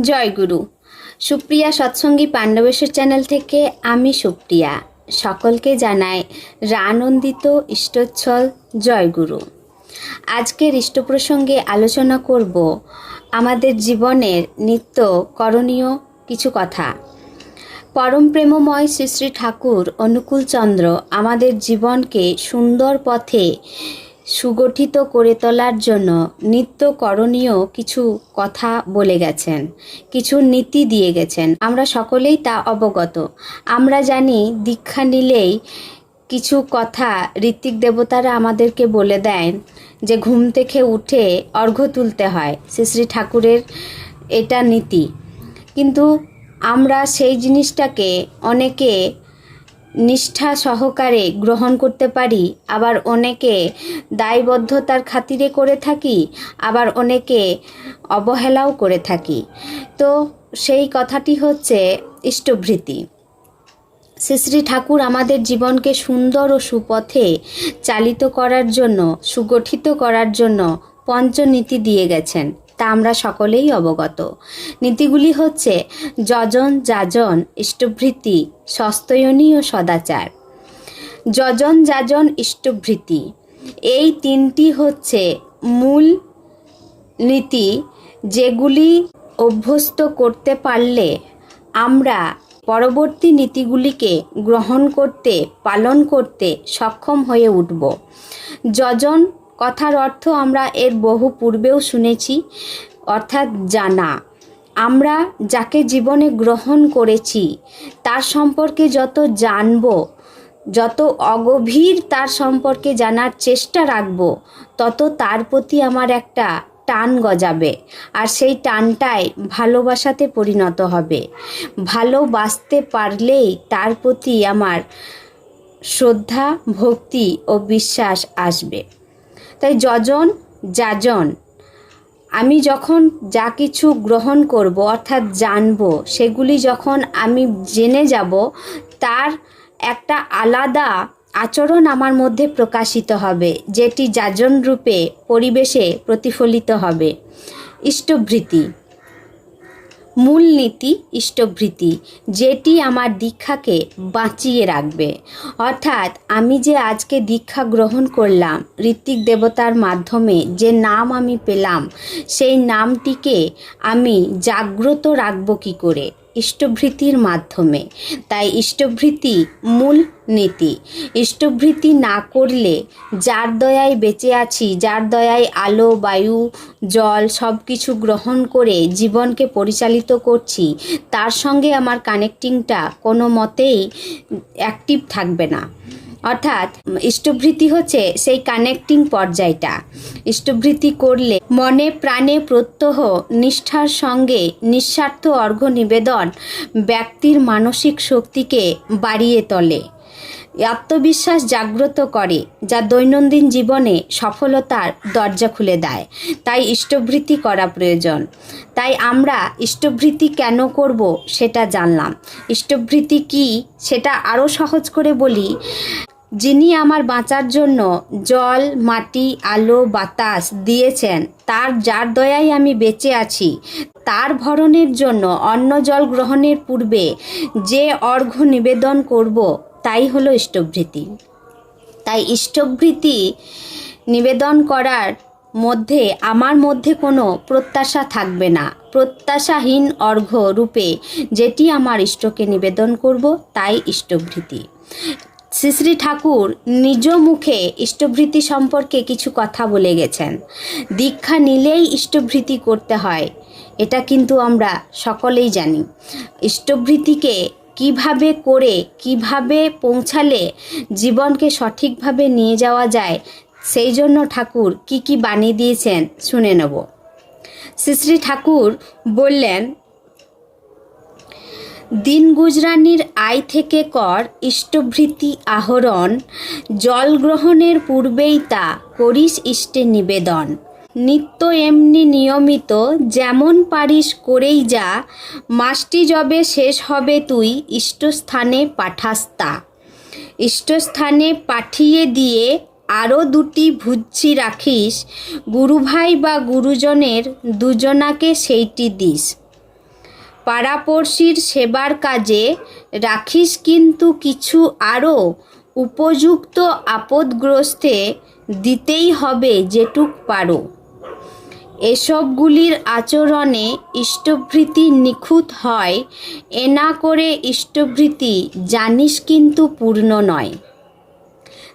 জয় গুরু। Supriya সৎসঙ্গী Pandabeswar channel থেকে আমি সুপ্রিয়া। সকলকে জানাই রানন্দিত ইষ্টচ্ছল জয় গুরু। আজকের ইষ্ট প্রসঙ্গে আলোচনা করব আমাদের জীবনের নিত্য করণীয় কিছু কথা। পরম প্রেমময় শ্রী শ্রী ঠাকুর অনুকূল চন্দ্র আমাদের জীবনকে সুন্দর পথে সুগঠিত করে তোলার জন্য নিত্য করণীয় কিছু কথা বলে গেছেন, কিছু নীতি দিয়ে গেছেন। আমরা সকলেই তা অবগত। আমরা জানি দীক্ষা নিলেই কিছু কথা ঋত্বিক দেবতারা আমাদেরকে বলে দেন যে, ঘুম থেকে উঠে অর্ঘ্য তুলতে হয়। শ্রী শ্রী ঠাকুরের এটা নীতি। কিন্তু আমরা সেই জিনিসটাকে অনেকে নিষ্ঠা সহকারে গ্রহণ করতে পারি, আবার অনেকে দায়বদ্ধতার খাতিরে করে থাকি, আবার অনেকে অবহেলাও করে থাকি। তো সেই কথাটি হচ্ছে ইষ্টভৃতি। শ্রী শ্রী ঠাকুর আমাদের জীবনকে সুন্দর ও সুপথে চালিত করার জন্য, সুগঠিত করার জন্য পঞ্চনীতি দিয়ে গেছেন। তা আমরা সকলেই অবগত। নীতিগুলি হচ্ছে যজন যাজন, ইষ্টভৃতি, সস্তয়নী ও সদাচার। যজন যাজন, ইষ্টভৃতি। এই তিনটি হচ্ছে মূল নীতি যেগুলি অভ্যস্ত করতে পারলে আমরা পরবর্তী নীতিগুলিকে গ্রহণ করতে, পালন করতে সক্ষম হয়ে উঠব। যজন কথার অর্থ আমরা এর বহু পূর্বেও শুনেছি, অর্থাৎ জানা। আমরা যাকে জীবনে গ্রহণ করেছি, তার সম্পর্কে যত জানব, যত অগভীর তার সম্পর্কে জানার চেষ্টা রাখব, তত তার প্রতি আমার একটা টান গজাবে, আর সেই টানটাই ভালোবাসাতে পরিণত হবে। ভালোবাসতে পারলেই তার প্রতি আমার শ্রদ্ধা, ভক্তি ও বিশ্বাস আসবে। তাই যজন যাজন। আমি যখন যা কিছু গ্রহণ করব, অর্থাৎ জানব, সেগুলি যখন আমি জেনে যাব, তার একটা আলাদা আচরণ আমার মধ্যে প্রকাশিত হবে, যেটি যাজন রূপে পরিবেশে প্রতিফলিত হবে। ইষ্টভৃতি। মূলনীতি, ইষ্টভৃতি, যেটি আমার দীক্ষাকে বাঁচিয়ে রাখবে। অর্থাৎ আমি যে আজকে দীক্ষা গ্রহণ করলাম ঋত্বিক দেবতার মাধ্যমে যে নাম আমি পেলাম, সেই নামটিকে আমি জাগ্রত রাখব কী করে? ইষ্টভৃতির মাধ্যমে। তাই ইষ্টভৃতি মূল নীতি। ইষ্টভৃতি না করলে যার দয়ায় বেঁচে আছি, যার দয়ায় আলো, বায়ু, জল সব কিছু গ্রহণ করে জীবনকে পরিচালিত করছি, তার সঙ্গে আমার কানেক্টিংটা কোনো মতেই অ্যাক্টিভ থাকবে না। অর্থাৎ ইষ্টভৃতি হচ্ছে সেই কানেক্টিং পর্যায়টা। ইষ্টভৃতি করলে মনে প্রাণে প্রত্যহ নিষ্ঠার সঙ্গে নিঃস্বার্থ অর্ঘ্য নিবেদন ব্যক্তির মানসিক শক্তিকে বাড়িয়ে তোলে। আত্মবিশ্বাস জাগ্রত করে, যা দৈনন্দিন জীবনে সফলতার দরজা খুলে দেয়। তাই ইষ্টভৃতি করা প্রয়োজন। তাই আমরা ইষ্টভৃতি কেন করব সেটা জানলাম। ইষ্টভৃতি কি সেটা আরও সহজ করে বলি। যিনি আমার বাঁচার জন্য জল, মাটি, আলো, বাতাস দিয়েছেন, তার যার দয়ায় আমি বেঁচে আছি, তার ভরণের জন্য অন্ন জল গ্রহণের পূর্বে যে অর্ঘ্য নিবেদন করব, তাই হলো ইষ্টভৃতি। তাই ইষ্টভৃতি নিবেদন করার মধ্যে আমার মধ্যে কোনো প্রত্যাশা থাকবে না। প্রত্যাশাহীন অর্ঘ্য রূপে যেটি আমার ইষ্টকে নিবেদন করব, তাই ইষ্টভৃতি। শ্রী শ্রী ঠাকুর নিজ মুখে ইষ্টভৃতি সম্পর্কে কিছু কথা বলে গেছেন। দীক্ষা নিলেই ইষ্টভৃতি করতে হয়, এটা কিন্তু আমরা সকলেই জানি। ইষ্টভৃতিকে কীভাবে করে, কীভাবে পৌঁছালে জীবনকে সঠিকভাবে নিয়ে যাওয়া যায়, সেই জন্য ঠাকুর কি কি বানিয়ে দিয়েছেন শুনে নেব। শ্রী শ্রী ঠাকুর বললেন দিন গুজরানির আয় থেকে কর ইষ্টভৃতি আহরণ, জল গ্রহণের পূর্বেই তা করিস ইষ্টে নিবেদন। নিত্য এমনি নিয়মিত যেমন পারিস করেই যা, মাসটি যবে শেষ হবে তুই ইষ্টস্থানে পাঠাস তা। ইষ্টস্থানে পাঠিয়ে দিয়ে আরও দুটি ভুজ্জি রাখিস, গুরুভাই বা গুরুজনের দুজনাকে সেইটি দিস। পাড়াপড়শির সেবার কাজে রাখিস কিন্তু কিছু আরও উপযুক্ত আপদগ্রস্তে দিতেই হবে যেটুক পারো। এসবগুলির আচরণে ইষ্টভৃতি নিখুঁত হয়, এ না করে ইষ্টভৃতি জানিস কিন্তু পূর্ণ নয়।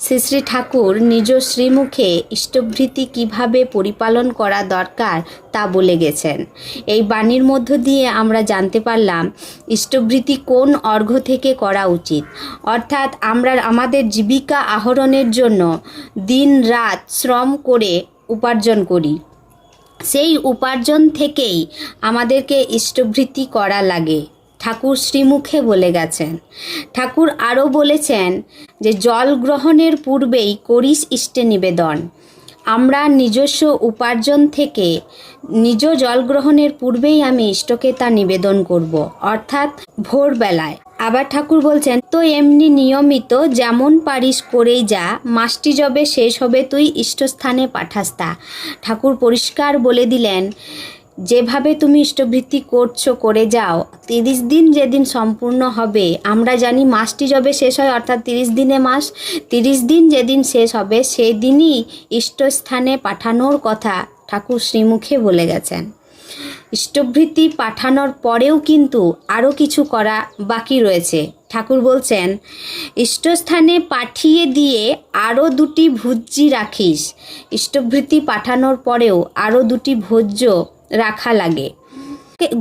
শ্রী শ্রী ঠাকুর নিজ শ্রীমুখে ইষ্টভৃতি কীভাবে পরিপালন করা দরকার তা বলে গেছেন। এই বাণীর মধ্য দিয়ে আমরা জানতে পারলাম ইষ্টভৃতি কোন অর্ঘ্য থেকে করা উচিত। অর্থাৎ আমরা আমাদের জীবিকা আহরণের জন্য দিন রাত শ্রম করে উপার্জন করি। সেই উপার্জন থেকেই আমাদেরকে ইষ্টভৃতি করা লাগে। ঠাকুর শ্রীমুখে বলে গেছেন। ঠাকুর আরও বলেছেন যে, জল গ্রহণের পূর্বেই করিস ইষ্টে নিবেদন। আমরা নিজস্ব উপার্জন থেকে নিজ জল গ্রহণের পূর্বেই আমি ইষ্টকে তা নিবেদন করব। অর্থাৎ ভোরবেলায়। আবার ঠাকুর বলছেন, তো এমনি নিয়মিত যেমন পারিস করেই যা, মাসটি যবে শেষ হবে তুই ইষ্টস্থানে পাঠাস তা। ঠাকুর পরিষ্কার বলে দিলেন যেভাবে তুমি ইষ্টবৃত্তি করছ, করে যাও। তিরিশ দিন যেদিন সম্পূর্ণ হবে, আমরা জানি মাসটি যবে শেষ হয়, অর্থাৎ তিরিশ দিনে মাস। তিরিশ দিন যেদিন শেষ হবে সেই দিনই ইষ্টস্থানে পাঠানোর কথা ঠাকুর শ্রীমুখে বলে গেছেন। ইষ্টভৃতি পাঠানোর পরেও কিন্তু আরও কিছু করা বাকি রয়েছে। ঠাকুর বলছেন, ইষ্টস্থানে পাঠিয়ে দিয়ে আরও দুটি ভুজ্জি রাখিস। ইষ্টভৃতি পাঠানোর পরেও আরও দুটি ভোজ্য রাখা লাগে।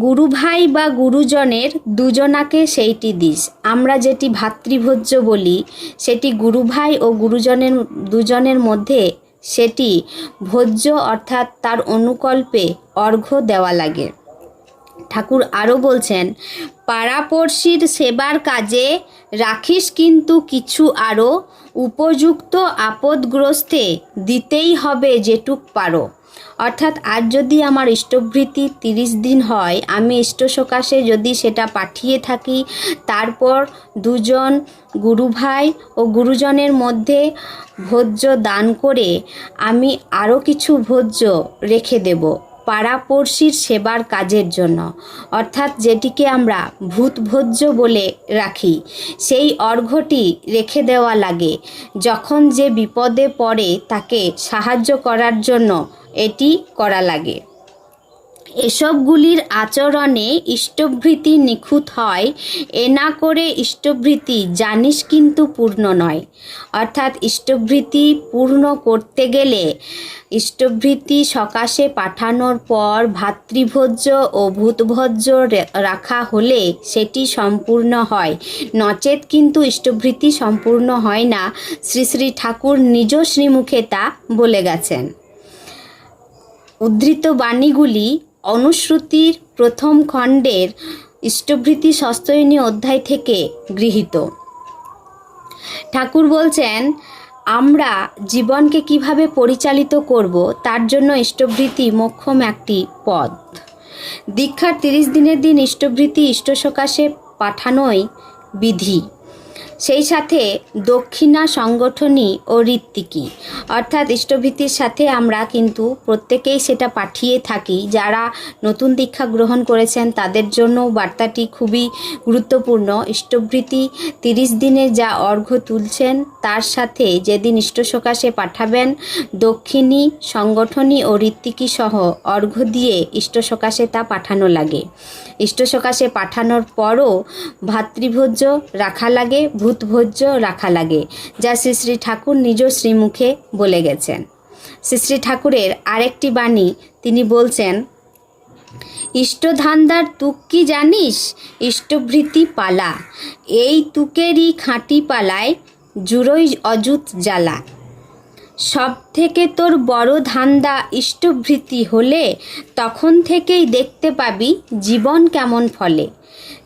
গুরু ভাই বা গুরুজনের দুজনাকে সেইটি দিস। আমরা যেটি ভাতৃভোজ্য বলি, সেটি গুরু ভাই ও গুরুজনের, দুজনের মধ্যে সেটি ভোজ্য অর্থাৎ তার অনুকল্পে অর্ঘ্য দেওয়া লাগে। ঠাকুর আরও বলছেন পাড়াপড়শির সেবার কাজে রাখিস কিন্তু কিছু আরও উপযুক্ত আপদগ্রস্তে দিতেই হবে যেটুক পারো। অর্থাৎ আজ যদি আমার ইষ্টভৃতি তিরিশ দিন হয়, আমি ইষ্টসকাশে যদি সেটা পাঠিয়ে থাকি, তারপর দুজন গুরুভাই ও গুরুজনের মধ্যে ভোজ্য দান করে আমি আরও কিছু ভোজ্য রেখে দেব। পাড়াপড়শির সেবার কাজের জন্য। অর্থাৎ যেটিকে আমরা ভূতভোজ্য বলে রাখি, সেই অর্ঘ্যটি রেখে দেওয়া লাগে। যখন যে বিপদে পড়ে, তাকে সাহায্য করার জন্য এটি করা লাগে। এসবগুলির আচরণে ইষ্টভৃতি নিখুঁত হয়, এ না করে ইষ্টভৃতি জানিস কিন্তু পূর্ণ নয়। অর্থাৎ ইষ্টভৃতি পূর্ণ করতে গেলে ইষ্টভৃতি সকাশে পাঠানোর পর ভাতৃভোজ্য ও ভূতভোজ্য রাখা হলে সেটি সম্পূর্ণ হয়। নচেত কিন্তু ইষ্টভৃতি সম্পূর্ণ হয় না, শ্রী শ্রী ঠাকুর নিজ শ্রীমুখে তা বলে গেছেন। উদ্ধৃত বাণীগুলি অনুশ্রুতির প্রথম খণ্ডের ইষ্টভৃতি সস্তয়নী অধ্যায় থেকে গৃহীত। ঠাকুর বলছেন, আমরা জীবনকে কীভাবে পরিচালিত করব, তার জন্য ইষ্টভৃতি মোক্ষম একটি পদ দীক্ষার তিরিশ দিনের দিন ইষ্টভৃতি ইষ্ট সকাশে পাঠানোই বিধি। সেই সাথে দক্ষিণা সংগঠনী ও ঋত্বিকী। অর্থাৎ ইষ্টভীতির সাথে আমরা কিন্তু প্রত্যেকেই সেটা পাঠিয়ে থাকি। যারা নতুন দীক্ষা গ্রহণ করেছেন, তাদের জন্য বার্তাটি খুবই গুরুত্বপূর্ণ। ইষ্টভৃতি তিরিশ দিনে যা অর্ঘ্য তুলছেন, তার সাথে যেদিন ইষ্ট সকাশে পাঠাবেন, দক্ষিণী সংগঠনী ও ঋত্বিকী সহ অর্ঘ্য দিয়ে ইষ্ট সকাশে তা পাঠানো লাগে। ইষ্ট সকাশে পাঠানোর পরও ভাতৃভোজ্য রাখা লাগে ভূতভোজ্য রাখা লাগে, যা শ্রী শ্রী ঠাকুর নিজ শ্রীমুখে বলে গেছেন। শ্রী শ্রী ঠাকুরের আরেকটি বাণী, তিনি বলছেন, ইষ্টধান্দার তুক কি জানিস? ইষ্টভৃতি পালা। এই তুকেরই খাঁটি পালায় জুড়োই অযুত জ্বালা। সব থেকে তোর বড় ধান্দা ইষ্টভৃতি হলে তখন থেকেই দেখতে পাবি জীবন কেমন ফলে।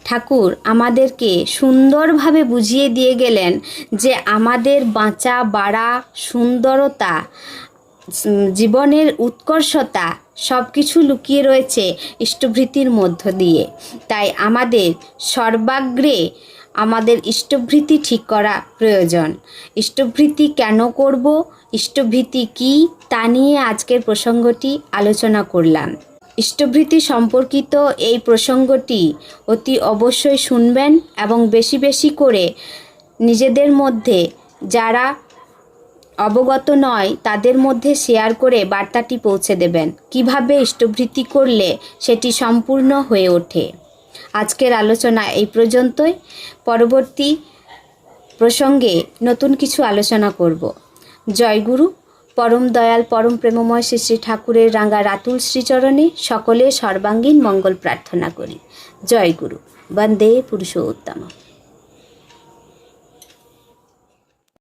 ঠাকুর, আমাদেরকে সুন্দরভাবে বুঝিয়ে দিয়ে গেলেন যে আমাদের বাঁচা, বাড়া, সুন্দরতা জীবনের উৎকর্ষতা সব কিছু লুকিয়ে রয়েছে ইষ্টভৃতির মধ্য দিয়ে। তাই আমাদের সর্বাগ্রে আমাদের ইষ্টভৃতি ঠিক করা প্রয়োজন। ইষ্টভৃতি কেন করব? ইষ্টভৃতি কি? তা নিয়ে আজকের প্রসঙ্গটি আলোচনা করলাম। ইষ্টভৃতি সম্পর্কিত এই প্রসঙ্গটি অতি অবশ্যই শুনবেন এবং বেশি বেশি করে নিজেদের মধ্যে যারা অবগত নয়, তাদের মধ্যে শেয়ার করে বার্তাটি পৌঁছে দেবেন। কীভাবে ইষ্টভৃতি করলে সেটি সম্পূর্ণ হয়ে ওঠে? আজকের আলোচনা এই পর্যন্তই। পরবর্তী প্রসঙ্গে নতুন কিছু আলোচনা করব। জয়গুরু পরম দয়াল, পরম প্রেমময় শ্রী শ্রী ঠাকুরের রাঙ্গা রাতুল শ্রীচরণে সকলে সর্বাঙ্গীন মঙ্গল প্রার্থনা করি। জয় গুরু। বন্দে পুরুষোত্তম।